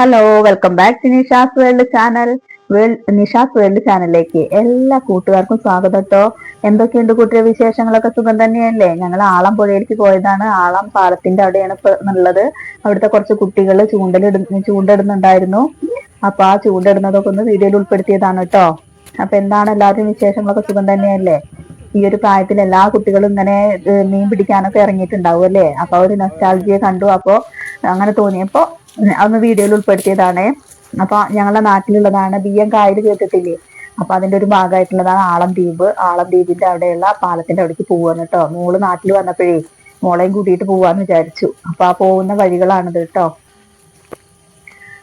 Hello welcome back to Nishas world channel Nishas world ചാനലിലേക്ക് എല്ലാ കൂട്ടുകാർക്കും സ്വാഗതം കേട്ടോ എന്തൊക്കെയുണ്ട് കൂട്ടിയ വിശേഷങ്ങളൊക്കെ? സുഖം തന്നെയല്ലേ? ഞങ്ങൾ ആളം പുഴയിലേക്ക് പോയതാണ്. ആളം പാലത്തിന്റെ അവിടെയാണ് ഇപ്പൊ ഉള്ളത്. അവിടുത്തെ കുറച്ച് കുട്ടികൾ ചൂണ്ടലിടുന്ന ചൂണ്ടിടുന്നുണ്ടായിരുന്നു അപ്പൊ ആ ചൂണ്ടിടുന്നതൊക്കെ ഒന്ന് വീഡിയോയിൽ ഉൾപ്പെടുത്തിയതാണ് കേട്ടോ അപ്പൊ എന്താണ് എല്ലാവരുടെയും വിശേഷങ്ങളൊക്കെ? സുഖം തന്നെയല്ലേ? ഈ ഒരു പ്രായത്തിൽ എല്ലാ കുട്ടികളും ഇങ്ങനെ മീൻ പിടിക്കാനൊക്കെ ഇറങ്ങിയിട്ടുണ്ടാവും അല്ലേ? അപ്പൊ ഒരു നൊസ്റ്റാൾജിയെ കണ്ടു. അപ്പോ അങ്ങനെ തോന്നിയപ്പോ അന്ന് വീഡിയോയിൽ ഉൾപ്പെടുത്തിയതാണ്. അപ്പൊ ഞങ്ങളുടെ നാട്ടിലുള്ളതാണ് ബിയ്യം കായൽ കേട്ടിട്ടില്ലേ അപ്പൊ അതിന്റെ ഒരു ഭാഗമായിട്ടുള്ളതാണ് ആളം ദ്വീപ് ആളം ദ്വീപിന്റെ അവിടെയുള്ള പാലത്തിന്റെ അവിടേക്ക് പോവാന്ന് കേട്ടോ മോൾ നാട്ടിൽ വന്നപ്പോഴേ മോളെയും കൂട്ടിയിട്ട് പോവാന്ന് വിചാരിച്ചു. അപ്പൊ ആ പോകുന്ന വഴികളാണിത് കേട്ടോ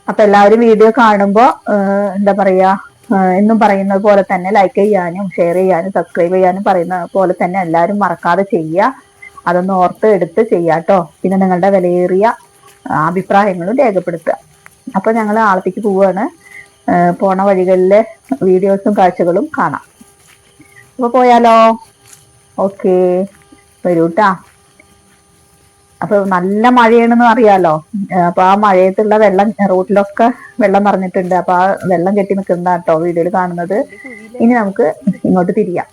അപ്പൊ എല്ലാവരും വീഡിയോ കാണുമ്പോ എന്താ പറയാ എന്നും പറയുന്നത് പോലെ തന്നെ ലൈക്ക് ചെയ്യാനും ഷെയർ ചെയ്യാനും സബ്സ്ക്രൈബ് ചെയ്യാനും പറയുന്ന പോലെ തന്നെ എല്ലാവരും മറക്കാതെ ചെയ്യുക. അതൊന്ന് ഓർത്ത് എടുത്ത് ചെയ്യാട്ടോ പിന്നെ നിങ്ങളുടെ വിലയേറിയ അഭിപ്രായങ്ങളും രേഖപ്പെടുത്തുക. അപ്പോൾ ഞങ്ങൾ ആളത്തേക്ക് പോവുകയാണ് പോണ വഴികളിലെ വീഡിയോസും കാഴ്ചകളും കാണാം. അപ്പൊ പോയാലോ? ഓക്കേ. വരൂട്ടാ. അപ്പോൾ നല്ല മഴയാണെന്ന് അറിയാലോ? അപ്പോൾ അപ്പൊ ആ മഴയത്തുള്ള വെള്ളം റോട്ടിലൊക്കെ വെള്ളം നിറഞ്ഞിട്ടുണ്ട്. അപ്പോൾ ആ വെള്ളം കെട്ടി നിൽക്കുന്നതാട്ടോ വീഡിയോയിൽ കാണുന്നത്. ഇനി നമുക്ക് ഇങ്ങോട്ട് തിരിയാം.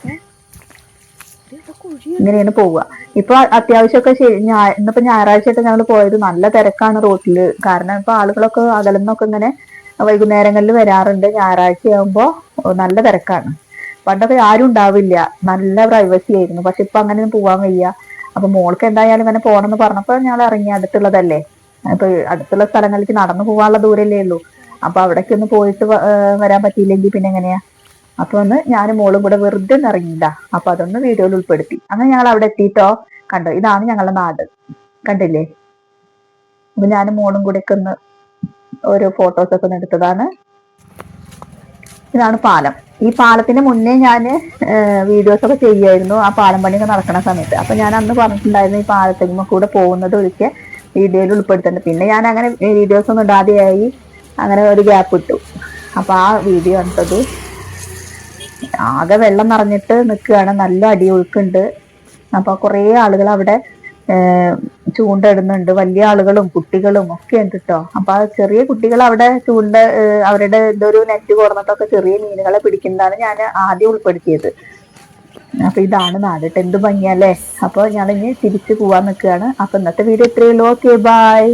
ഇങ്ങനെയാണ് പോവുക. ഇപ്പൊ അത്യാവശ്യമൊക്കെ ശരി ഇന്നിപ്പോ ഞായറാഴ്ചയൊക്കെ ഞങ്ങൾ പോയത് നല്ല തിരക്കാണ് റോട്ടിൽ. കാരണം ഇപ്പൊ ആളുകളൊക്കെ അകലെന്നൊക്കെ ഇങ്ങനെ വൈകുന്നേരങ്ങളിൽ വരാറുണ്ട്. ഞായറാഴ്ച ആകുമ്പോ നല്ല തിരക്കാണ്. പണ്ടൊക്കെ ആരും ഉണ്ടാവില്ല. നല്ല പ്രൈവസി ആയിരുന്നു. പക്ഷെ ഇപ്പൊ അങ്ങനെ പോവാൻ വയ്യ. അപ്പൊ മോൾക്ക് എന്തായാലും ഇങ്ങനെ പോണെന്ന് പറഞ്ഞപ്പോ ഞങ്ങൾ ഇറങ്ങി അടുത്തുള്ളതല്ലേ. അപ്പൊ അടുത്തുള്ള സ്ഥലങ്ങളിലേക്ക് നടന്നു പോകാനുള്ള ദൂരല്ലേ ഉള്ളൂ. അപ്പൊ അവിടേക്ക് ഒന്ന് പോയിട്ട് വരാൻ പറ്റിയില്ലെങ്കിൽ പിന്നെ എങ്ങനെയാ? അപ്പൊ ഒന്ന് ഞാനും മോളും കൂടെ വെറുതെ ഇറങ്ങിയതാ. അപ്പൊ അതൊന്ന് വീഡിയോയിൽ ഉൾപ്പെടുത്തി. അങ്ങനെ ഞങ്ങൾ അവിടെ എത്തിയിട്ടോ കണ്ടോ? ഇതാണ് ഞങ്ങളുടെ നാട്. കണ്ടില്ലേ? അപ്പൊ ഞാനും മോളും കൂടെ ഒക്കെ ഒന്ന് ഓരോ ഫോട്ടോസ് ഒക്കെ ഒന്ന് എടുത്തതാണ്. ഇതാണ് പാലം. ഈ പാലത്തിന് മുന്നേ ഞാൻ വീഡിയോസ് ഒക്കെ ചെയ്യായിരുന്നു ആ പാലം പണിയൊക്കെ നടക്കുന്ന സമയത്ത്. അപ്പൊ ഞാൻ അന്ന് പറഞ്ഞിട്ടുണ്ടായിരുന്നു ഈ പാലത്തിന് കൂടെ പോകുന്നത് ഒരിക്കൽ വീഡിയോയിൽ ഉൾപ്പെടുത്തുന്നുണ്ട് പിന്നെ ഞാൻ അങ്ങനെ വീഡിയോസ് ഒന്നും ഇടാതെയായി അങ്ങനെ ഒരു ഗ്യാപ്പ് ഇട്ടു. അപ്പൊ ആ വീഡിയോ കണ്ടത് ആകെ വെള്ളം നിറഞ്ഞിട്ട് നിൽക്കുകയാണ്. നല്ല അടി അടിയൊഴുക്കുണ്ട് അപ്പോൾ കുറേ ആളുകൾ അവിടെ ചൂണ്ടിടുന്നുണ്ട് ചൂണ്ടയിടുന്നുണ്ട്. വലിയ ആളുകളും കുട്ടികളും ഒക്കെ ഉണ്ട് കേട്ടോ അപ്പൊ ആ ചെറിയ കുട്ടികൾ അവിടെ ചൂണ്ട അവരുടെ ഇതൊരു നെറ്റ് കുറന്നിട്ടൊക്കെ ചെറിയ മീനുകളെ പിടിക്കുന്നതാണ് ഞാൻ ആദ്യം ഉൾപ്പെടുത്തിയത്. അപ്പൊ ഇതാണ് നാടിട്ട് ട്ടോ. എന്ത് ഭംഗിയല്ലേ അപ്പൊ ഞാൻ ഇനി തിരിച്ചു പോവാൻ നിൽക്കുകയാണ്. അപ്പൊ ഇന്നത്തെ വീഡിയോ ഇത്രയേ ഉള്ളൂ. Okay bye.